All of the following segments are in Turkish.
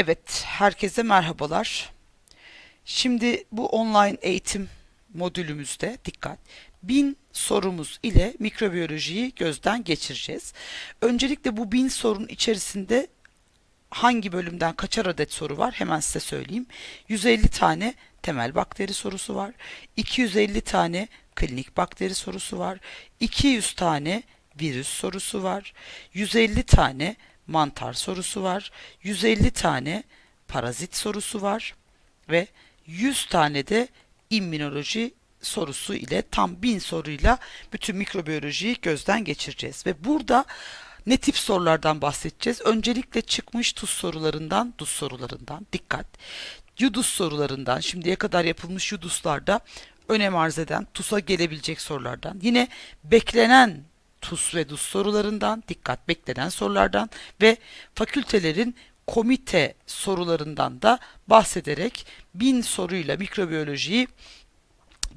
Evet, herkese merhabalar. Şimdi bu online eğitim modülümüzde dikkat. Bin sorumuz ile mikrobiyolojiyi gözden geçireceğiz. Öncelikle bu bin sorunun içerisinde hangi bölümden kaçar adet soru var hemen size söyleyeyim. 150 tane temel bakteri sorusu var. 250 tane klinik bakteri sorusu var. 200 tane virüs sorusu var. 150 tane mantar sorusu var. 150 tane parazit sorusu var ve 100 tane de immünoloji sorusu ile tam 1000 soruyla bütün mikrobiyolojiyi gözden geçireceğiz. Ve burada ne tip sorulardan bahsedeceğiz? Öncelikle çıkmış tuz sorularından, DUS sorularından dikkat. Yudus sorularından, şimdiye kadar yapılmış Yuduslarda önem arz eden TUS'a gelebilecek sorulardan. Yine beklenen TUS ve DUS sorularından, dikkat beklenen sorulardan ve fakültelerin komite sorularından da bahsederek bin soruyla mikrobiyolojiyi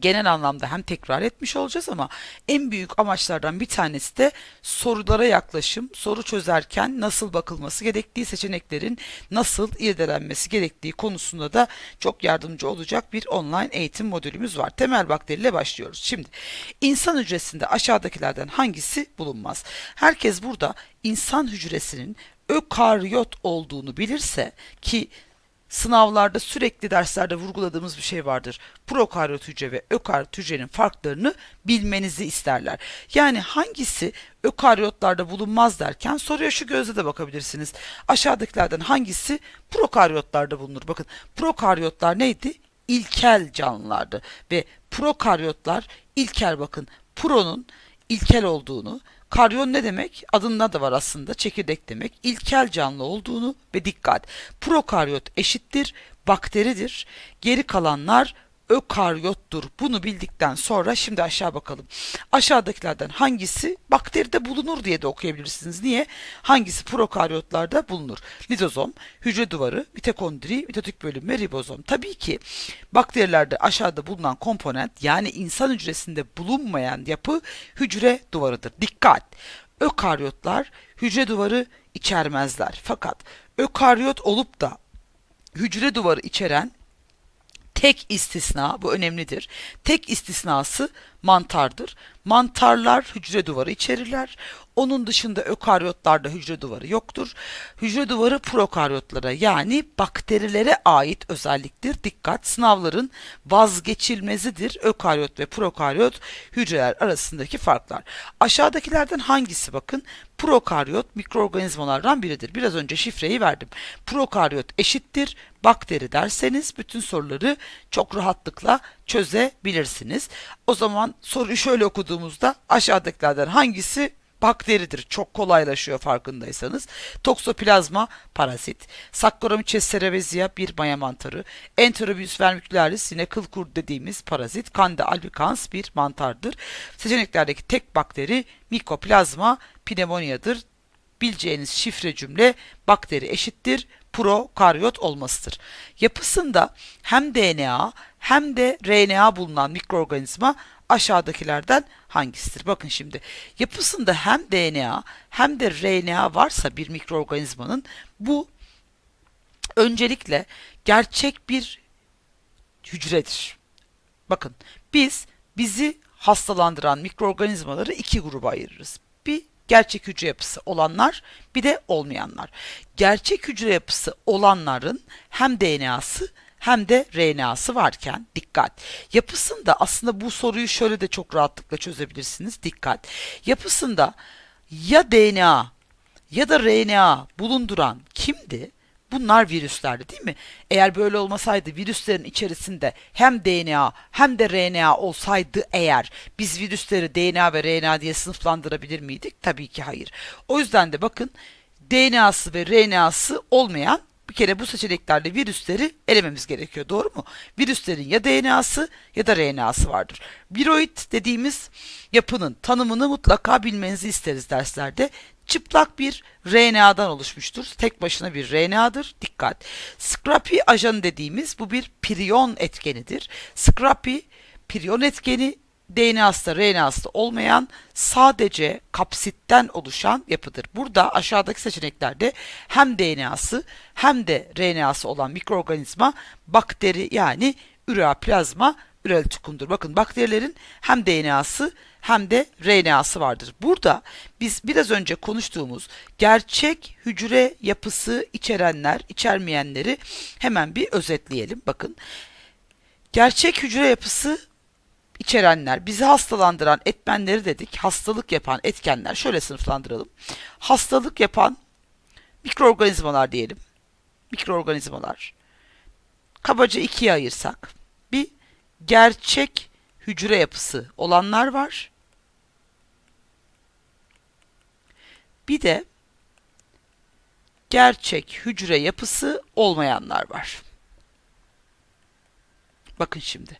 genel anlamda hem tekrar etmiş olacağız ama en büyük amaçlardan bir tanesi de sorulara yaklaşım, soru çözerken nasıl bakılması gerektiği, seçeneklerin nasıl irdelenmesi gerektiği konusunda da çok yardımcı olacak bir online eğitim modülümüz var. Temel bakteriyle başlıyoruz. Şimdi insan hücresinde aşağıdakilerden hangisi bulunmaz? Herkes burada insan hücresinin ökaryot olduğunu bilirse ki sınavlarda sürekli derslerde vurguladığımız bir şey vardır. Prokaryot hücre ve ökaryot hücrenin farklarını bilmenizi isterler. Yani hangisi ökaryotlarda bulunmaz derken soruya şu gözle de bakabilirsiniz. Aşağıdakilerden hangisi prokaryotlarda bulunur? Bakın prokaryotlar neydi? İlkel canlılardı ve prokaryotlar ilkel bakın. Pro'nun ilkel olduğunu, Karyon ne demek? Adında da var aslında çekirdek demek. İlkel canlı olduğunu ve dikkat. Prokaryot eşittir bakteridir. Geri kalanlar ökaryottur. Bunu bildikten sonra şimdi aşağı bakalım. Aşağıdakilerden hangisi bakteride bulunur diye de okuyabilirsiniz. Niye? Hangisi prokaryotlarda bulunur? Lizozom, hücre duvarı, mitokondri, mitotik bölüm ve ribozom. Tabii ki bakterilerde aşağıda bulunan komponent yani insan hücresinde bulunmayan yapı hücre duvarıdır. Dikkat! Ökaryotlar hücre duvarı içermezler. Fakat ökaryot olup da hücre duvarı içeren tek istisna, bu önemlidir. Tek istisnası mantardır. Mantarlar hücre duvarı içerirler. Onun dışında ökaryotlarda hücre duvarı yoktur. Hücre duvarı prokaryotlara yani bakterilere ait özelliktir. Dikkat sınavların vazgeçilmezidir. Ökaryot ve prokaryot hücreler arasındaki farklar. Aşağıdakilerden hangisi bakın prokaryot mikroorganizmalardan biridir. Biraz önce şifreyi verdim. Prokaryot eşittir bakteri derseniz bütün soruları çok rahatlıkla çözebilirsiniz. O zaman soruyu şöyle okuduğumuzda aşağıdakilerden hangisi bakteridir. Çok kolaylaşıyor farkındaysanız. Toxoplasma parazit. Saccharomyces cerevisiae bir maya mantarı. Enterobius vermicularis yine kıl kurdu dediğimiz parazit. Candida albicans bir mantardır. Seçeneklerdeki tek bakteri Mycoplasma pneumonia'dır. Bileceğiniz şifre cümle bakteri eşittir prokaryot olmasıdır. Yapısında hem DNA hem de RNA bulunan mikroorganizma aşağıdakilerden hangisidir? Bakın şimdi yapısında hem DNA hem de RNA varsa bir mikroorganizmanın bu öncelikle gerçek bir hücredir. Bakın biz bizi hastalandıran mikroorganizmaları iki gruba ayırırız. Bir gerçek hücre yapısı olanlar bir de olmayanlar. Gerçek hücre yapısı olanların hem DNA'sı hem de RNA'sı varken dikkat. Yapısında aslında bu soruyu şöyle de çok rahatlıkla çözebilirsiniz. Dikkat. Yapısında ya DNA ya da RNA bulunduran kimdi? Bunlar virüslerdi değil mi? Eğer böyle olmasaydı virüslerin içerisinde hem DNA hem de RNA olsaydı eğer biz virüsleri DNA ve RNA diye sınıflandırabilir miydik? Tabii ki hayır. O yüzden de bakın DNA'sı ve RNA'sı olmayan bir kere bu seçeneklerde virüsleri elememiz gerekiyor. Doğru mu? Virüslerin ya DNA'sı ya da RNA'sı vardır. Viroid dediğimiz yapının tanımını mutlaka bilmenizi isteriz derslerde. Çıplak bir RNA'dan oluşmuştur. Tek başına bir RNA'dır. Dikkat. Scrappy ajanı dediğimiz bu bir priyon etkenidir. Scrappy priyon etkeni DNA'sı da RNA'sı olmayan sadece kapsitten oluşan yapıdır. Burada aşağıdaki seçeneklerde hem DNA'sı hem de RNA'sı olan mikroorganizma bakteri yani üreaplazma ürelitikumdur. Bakın bakterilerin hem DNA'sı hem de RNA'sı vardır. Burada biz biraz önce konuştuğumuz gerçek hücre yapısı içerenler, içermeyenleri hemen bir özetleyelim. Bakın gerçek hücre yapısı içerenler, bizi hastalandıran etmenleri dedik. Hastalık yapan etkenler şöyle sınıflandıralım. Hastalık yapan mikroorganizmalar diyelim. Mikroorganizmalar. Kabaca ikiye ayırsak. Gerçek hücre yapısı olanlar var. Bir de gerçek hücre yapısı olmayanlar var. Bakın şimdi.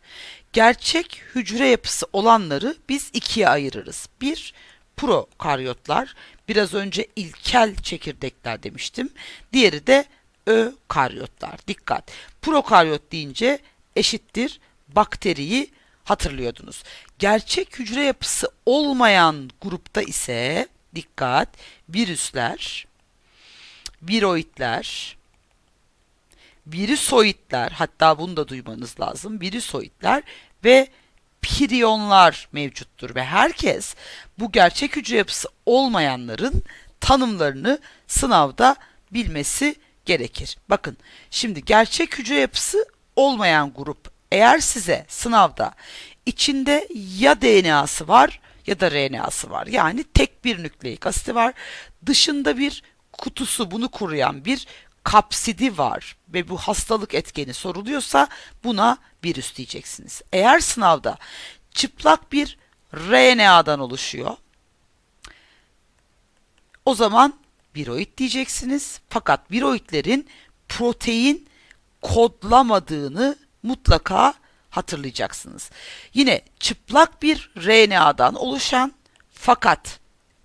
Gerçek hücre yapısı olanları biz ikiye ayırırız. Bir, prokaryotlar. Biraz önce ilkel çekirdekler demiştim. Diğeri de ökaryotlar. Dikkat. Prokaryot deyince eşittir bakteriyi hatırlıyordunuz. Gerçek hücre yapısı olmayan grupta ise dikkat virüsler, viroidler, virüsoidler hatta bunu da duymanız lazım. Virüsoidler ve piriyonlar mevcuttur ve herkes bu gerçek hücre yapısı olmayanların tanımlarını sınavda bilmesi gerekir. Bakın şimdi gerçek hücre yapısı olmayan grup eğer size sınavda içinde ya DNA'sı var ya da RNA'sı var. Yani tek bir nükleik asiti var. Dışında bir kutusu bunu koruyan bir kapsidi var ve bu hastalık etkeni soruluyorsa buna virüs diyeceksiniz. Eğer sınavda çıplak bir RNA'dan oluşuyor o zaman viroid diyeceksiniz. Fakat viroidlerin protein kodlamadığını mutlaka hatırlayacaksınız. Yine çıplak bir RNA'dan oluşan fakat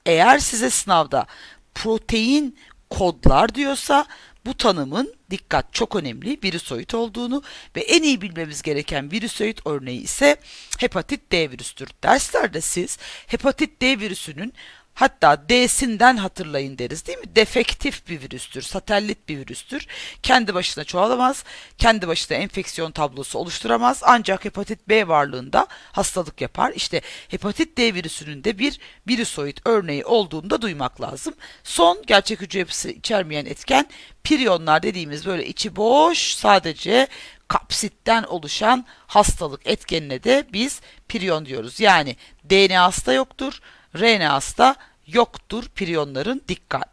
eğer size sınavda protein kodlar diyorsa bu tanımın dikkat çok önemli virüsoid olduğunu ve en iyi bilmemiz gereken virüsoid örneği ise hepatit D virüsüdür. Derslerde siz hepatit D virüsünün Hatta D'sinden hatırlayın deriz değil mi? Defektif bir virüstür, satellit bir virüstür. Kendi başına çoğalamaz, kendi başına enfeksiyon tablosu oluşturamaz. Ancak hepatit B varlığında hastalık yapar. İşte hepatit D virüsünün de bir virüsoid örneği olduğunu da duymak lazım. Son gerçek hücre yapısı içermeyen etken piriyonlar dediğimiz böyle içi boş sadece kapsitten oluşan hastalık etkenine de biz priyon diyoruz. Yani DNA'sı da yoktur, RNA'sı da yoktur priyonların dikkat.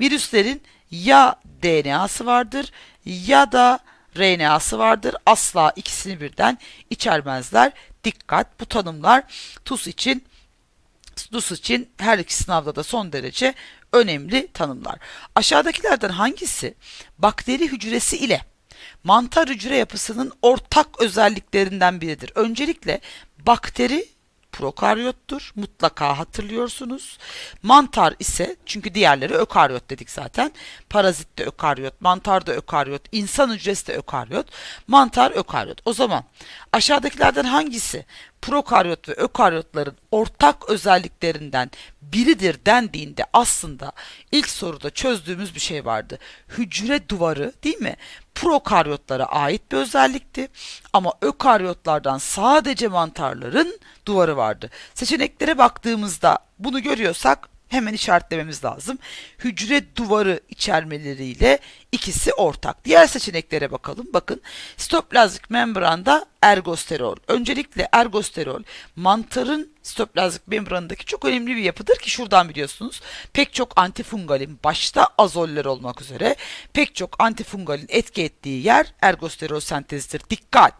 Virüslerin ya DNA'sı vardır ya da RNA'sı vardır. Asla ikisini birden içermezler. Dikkat bu tanımlar TUS için TUS için her iki sınavda da son derece önemli tanımlar. Aşağıdakilerden hangisi bakteri hücresi ile mantar hücre yapısının ortak özelliklerinden biridir? Öncelikle bakteri prokaryottur. Mutlaka hatırlıyorsunuz. Mantar ise çünkü diğerleri ökaryot dedik zaten. Parazit de ökaryot, mantar da ökaryot, insan hücresi de ökaryot. Mantar ökaryot. O zaman aşağıdakilerden hangisi prokaryot ve ökaryotların ortak özelliklerinden biridir dendiğinde aslında ilk soruda çözdüğümüz bir şey vardı. Hücre duvarı değil mi? Prokaryotlara ait bir özellikti ama ökaryotlardan sadece mantarların duvarı vardı. Seçeneklere baktığımızda bunu görüyorsak hemen işaretlememiz lazım. Hücre duvarı içermeleriyle ikisi ortak. Diğer seçeneklere bakalım. Bakın sitoplazmik membranda ergosterol. Öncelikle ergosterol mantarın sitoplazmik membranındaki çok önemli bir yapıdır ki şuradan biliyorsunuz. Pek çok antifungalin başta azoller olmak üzere pek çok antifungalin etki ettiği yer ergosterol sentezidir. Dikkat!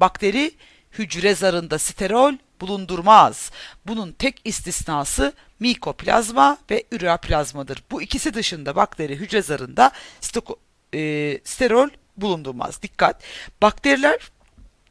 Bakteri hücre zarında sterol bulundurmaz. Bunun tek istisnası mikoplazma ve üreaplazmadır. Bu ikisi dışında bakteri hücre zarında e, sterol bulundurmaz. Dikkat! Bakteriler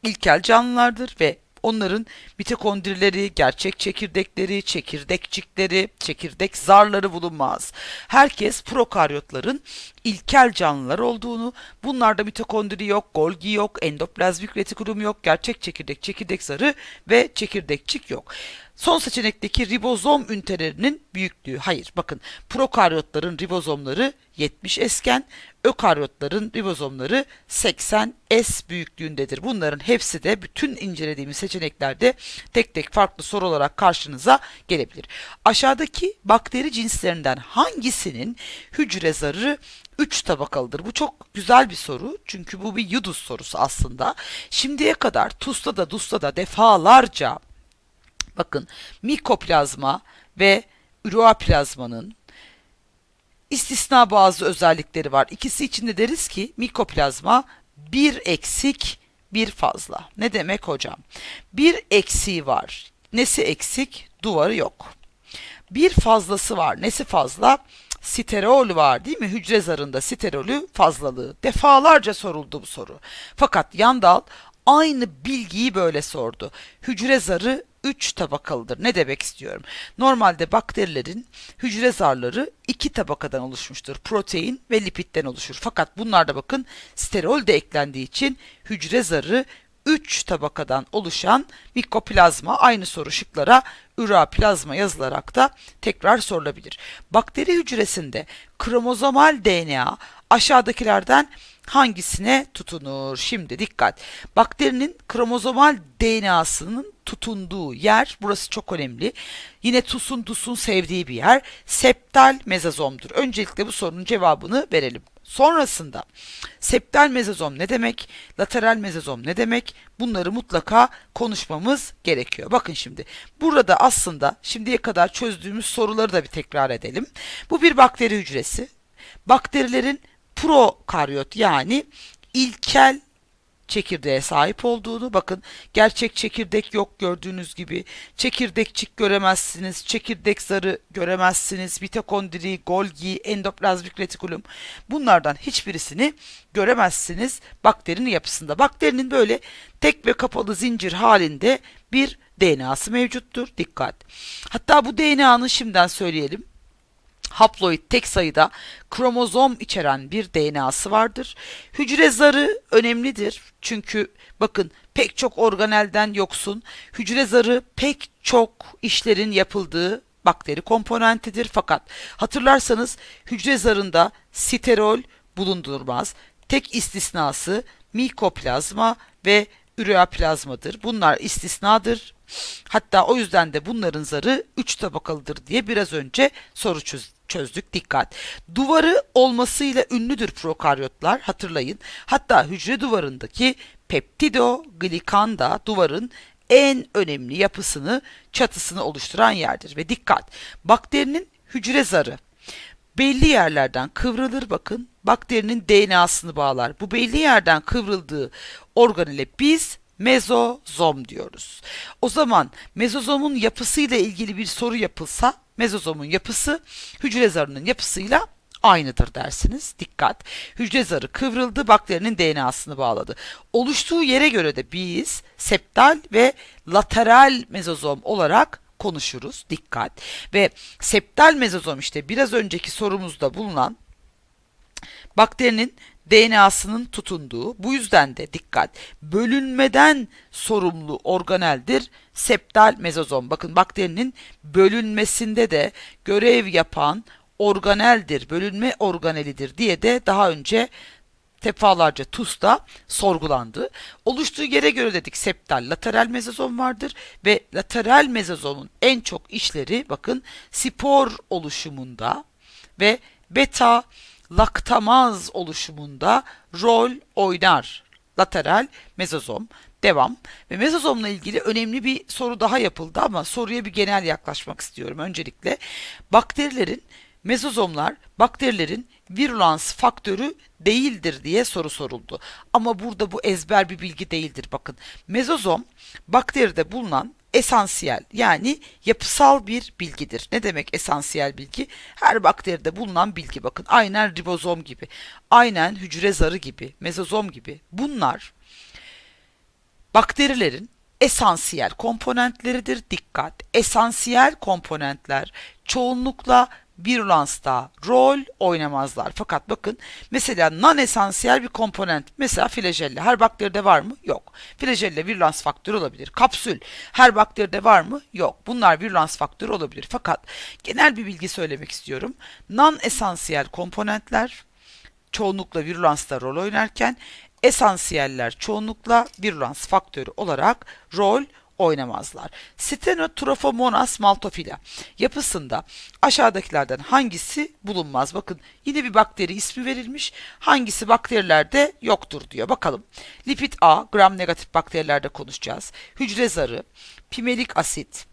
ilkel canlılardır ve Onların mitokondrileri, gerçek çekirdekleri, çekirdekçikleri, çekirdek zarları bulunmaz. Herkes prokaryotların ilkel canlılar olduğunu, bunlarda mitokondri yok, Golgi yok, endoplazmik retikulum yok, gerçek çekirdek, çekirdek zarı ve çekirdekçik yok. Son seçenekteki ribozom ünitelerinin büyüklüğü. Hayır bakın prokaryotların ribozomları 70 esken, ökaryotların ribozomları 80 S büyüklüğündedir. Bunların hepsi de bütün incelediğimiz seçeneklerde tek tek farklı soru olarak karşınıza gelebilir. Aşağıdaki bakteri cinslerinden hangisinin hücre zarı 3 tabakalıdır? Bu çok güzel bir soru. Çünkü bu bir Yudus sorusu aslında. Şimdiye kadar TUS'ta da DUS'ta da defalarca bakın mikoplazma ve üroaplazmanın istisna bazı özellikleri var. İkisi için de deriz ki mikoplazma bir eksik bir fazla. Ne demek hocam? Bir eksiği var. Nesi eksik? Duvarı yok. Bir fazlası var. Nesi fazla? Sterol var değil mi? Hücre zarında sterolü fazlalığı. Defalarca soruldu bu soru. Fakat Yandal aynı bilgiyi böyle sordu. Hücre zarı 3 tabakalıdır. Ne demek istiyorum? Normalde bakterilerin hücre zarları iki tabakadan oluşmuştur. Protein ve lipitten oluşur. Fakat bunlarda bakın sterol de eklendiği için hücre zarı 3 tabakadan oluşan mikoplazma aynı soru şıklara üraplazma yazılarak da tekrar sorulabilir. Bakteri hücresinde kromozomal DNA aşağıdakilerden hangisine tutunur? Şimdi dikkat. Bakterinin kromozomal DNA'sının tutunduğu yer, burası çok önemli. Yine TUS'un TUS'un sevdiği bir yer. Septal mezozomdur. Öncelikle bu sorunun cevabını verelim. Sonrasında septal mezozom ne demek, lateral mezozom ne demek bunları mutlaka konuşmamız gerekiyor. Bakın şimdi burada aslında şimdiye kadar çözdüğümüz soruları da bir tekrar edelim. Bu bir bakteri hücresi. Bakterilerin prokaryot yani ilkel çekirdeğe sahip olduğunu bakın gerçek çekirdek yok gördüğünüz gibi. Çekirdekçik göremezsiniz çekirdek zarı göremezsiniz. Mitokondri golgi endoplazmik retikulum bunlardan hiçbirisini göremezsiniz bakterinin yapısında. Bakterinin böyle tek ve kapalı zincir halinde bir DNA'sı mevcuttur. Dikkat. Hatta bu DNA'nın şimdiden söyleyelim haploid tek sayıda kromozom içeren bir DNA'sı vardır. Hücre zarı önemlidir. Çünkü bakın pek çok organelden yoksun. Hücre zarı pek çok işlerin yapıldığı bakteri komponentidir. Fakat hatırlarsanız hücre zarında sterol bulundurmaz. Tek istisnası mikoplazma ve üreaplazmadır. Bunlar istisnadır. Hatta o yüzden de bunların zarı 3 tabakalıdır diye biraz önce soru çözdük çözdük dikkat. Duvarı olmasıyla ünlüdür prokaryotlar hatırlayın. Hatta hücre duvarındaki peptidoglikan da duvarın en önemli yapısını, çatısını oluşturan yerdir. Ve dikkat, bakterinin hücre zarı belli yerlerden kıvrılır bakın. Bakterinin DNA'sını bağlar. Bu belli yerden kıvrıldığı organele biz mezozom diyoruz. O zaman mezozomun yapısıyla ilgili bir soru yapılsa mezozomun yapısı hücre zarının yapısıyla aynıdır dersiniz. Dikkat. Hücre zarı kıvrıldı, bakterinin DNA'sını bağladı. Oluştuğu yere göre de biz septal ve lateral mezozom olarak konuşuruz. Dikkat. Ve septal mezozom işte biraz önceki sorumuzda bulunan bakterinin DNA'sının tutunduğu, bu yüzden de dikkat, bölünmeden sorumlu organeldir septal mezozom. Bakın bakterinin bölünmesinde de görev yapan organeldir, bölünme organelidir diye de daha önce defalarca TUS'ta sorgulandı. Oluştuğu yere göre dedik septal lateral mezozom vardır ve lateral mezozomun en çok işleri bakın spor oluşumunda ve beta laktamaz oluşumunda rol oynar. Lateral mezozom. Devam. Ve mezozomla ilgili önemli bir soru daha yapıldı ama soruya bir genel yaklaşmak istiyorum. Öncelikle bakterilerin mezozomlar bakterilerin virulans faktörü değildir diye soru soruldu. Ama burada bu ezber bir bilgi değildir. Bakın mezozom bakteride bulunan esansiyel yani yapısal bir bilgidir. Ne demek esansiyel bilgi? Her bakteride bulunan bilgi bakın aynen ribozom gibi, aynen hücre zarı gibi, mezozom gibi bunlar bakterilerin esansiyel komponentleridir. Dikkat! Esansiyel komponentler çoğunlukla virülansta rol oynamazlar. Fakat bakın mesela non-esansiyel bir komponent mesela flagella her bakteride var mı? Yok. Flagella virülans faktörü olabilir. Kapsül her bakteride var mı? Yok. Bunlar virülans faktörü olabilir. Fakat genel bir bilgi söylemek istiyorum. Non-esansiyel komponentler çoğunlukla virülansta rol oynarken esansiyeller çoğunlukla virülans faktörü olarak rol oynamazlar. Stenotrofomonas maltophilia yapısında aşağıdakilerden hangisi bulunmaz? Bakın yine bir bakteri ismi verilmiş. Hangisi bakterilerde yoktur diyor. Bakalım. Lipid A, gram negatif bakterilerde konuşacağız. Hücre zarı, pimelik asit,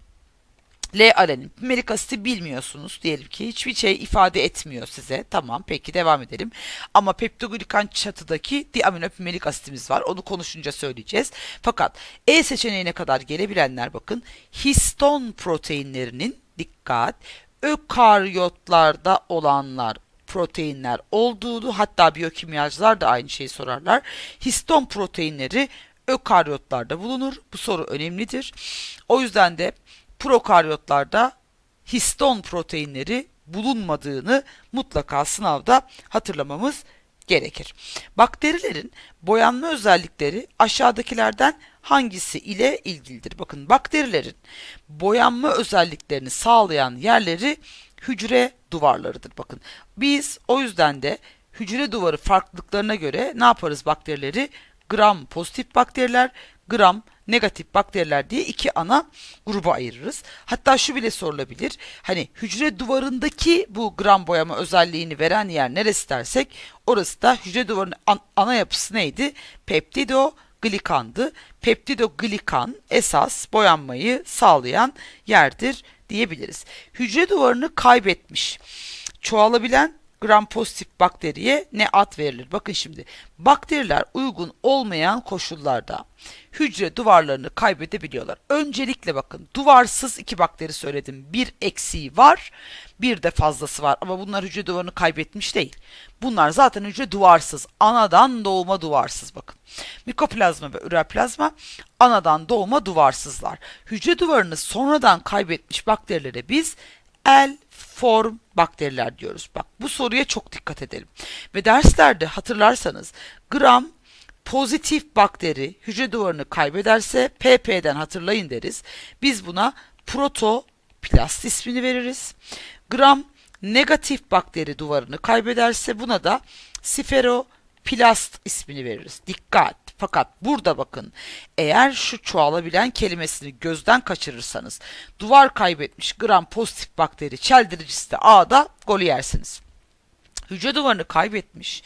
L-alanin. Pimelik asiti bilmiyorsunuz diyelim ki hiçbir şey ifade etmiyor size. Tamam peki devam edelim. Ama peptoglikan çatıdaki diaminopimelik asitimiz var. Onu konuşunca söyleyeceğiz. Fakat E seçeneğine kadar gelebilenler bakın histon proteinlerinin dikkat ökaryotlarda olanlar proteinler olduğunu hatta biyokimyacılar da aynı şeyi sorarlar. Histon proteinleri ökaryotlarda bulunur. Bu soru önemlidir. O yüzden de prokaryotlarda histon proteinleri bulunmadığını mutlaka sınavda hatırlamamız gerekir. Bakterilerin boyanma özellikleri aşağıdakilerden hangisi ile ilgilidir? Bakın bakterilerin boyanma özelliklerini sağlayan yerleri hücre duvarlarıdır. Bakın biz o yüzden de hücre duvarı farklılıklarına göre ne yaparız bakterileri? Gram pozitif bakteriler, gram negatif bakteriler diye iki ana gruba ayırırız. Hatta şu bile sorulabilir. Hani hücre duvarındaki bu gram boyama özelliğini veren yer neresi dersek orası da hücre duvarının an- ana yapısı neydi? Peptidoglikandı. Peptidoglikan esas boyanmayı sağlayan yerdir diyebiliriz. Hücre duvarını kaybetmiş. Çoğalabilen gram pozitif bakteriye ne ad verilir? Bakın şimdi bakteriler uygun olmayan koşullarda hücre duvarlarını kaybedebiliyorlar. Öncelikle bakın duvarsız iki bakteri söyledim. Bir eksiği var bir de fazlası var ama bunlar hücre duvarını kaybetmiş değil. Bunlar zaten hücre duvarsız. Anadan doğma duvarsız bakın. Mikoplazma ve üreplazma anadan doğma duvarsızlar. Hücre duvarını sonradan kaybetmiş bakterilere biz el form bakteriler diyoruz. Bak bu soruya çok dikkat edelim. Ve derslerde hatırlarsanız gram pozitif bakteri hücre duvarını kaybederse PP'den hatırlayın deriz. Biz buna protoplast ismini veririz. Gram negatif bakteri duvarını kaybederse buna da sferoplast ismini veririz. Dikkat! Fakat burada bakın eğer şu çoğalabilen kelimesini gözden kaçırırsanız duvar kaybetmiş gram pozitif bakteri çeldiricisi de A'da golü yersiniz. Hücre duvarını kaybetmiş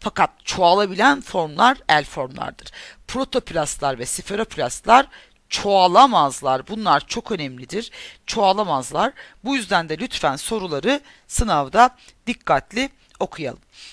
fakat çoğalabilen formlar el formlardır. Protoplastlar ve sferoplastlar çoğalamazlar. Bunlar çok önemlidir. Çoğalamazlar. Bu yüzden de lütfen soruları sınavda dikkatli okuyalım.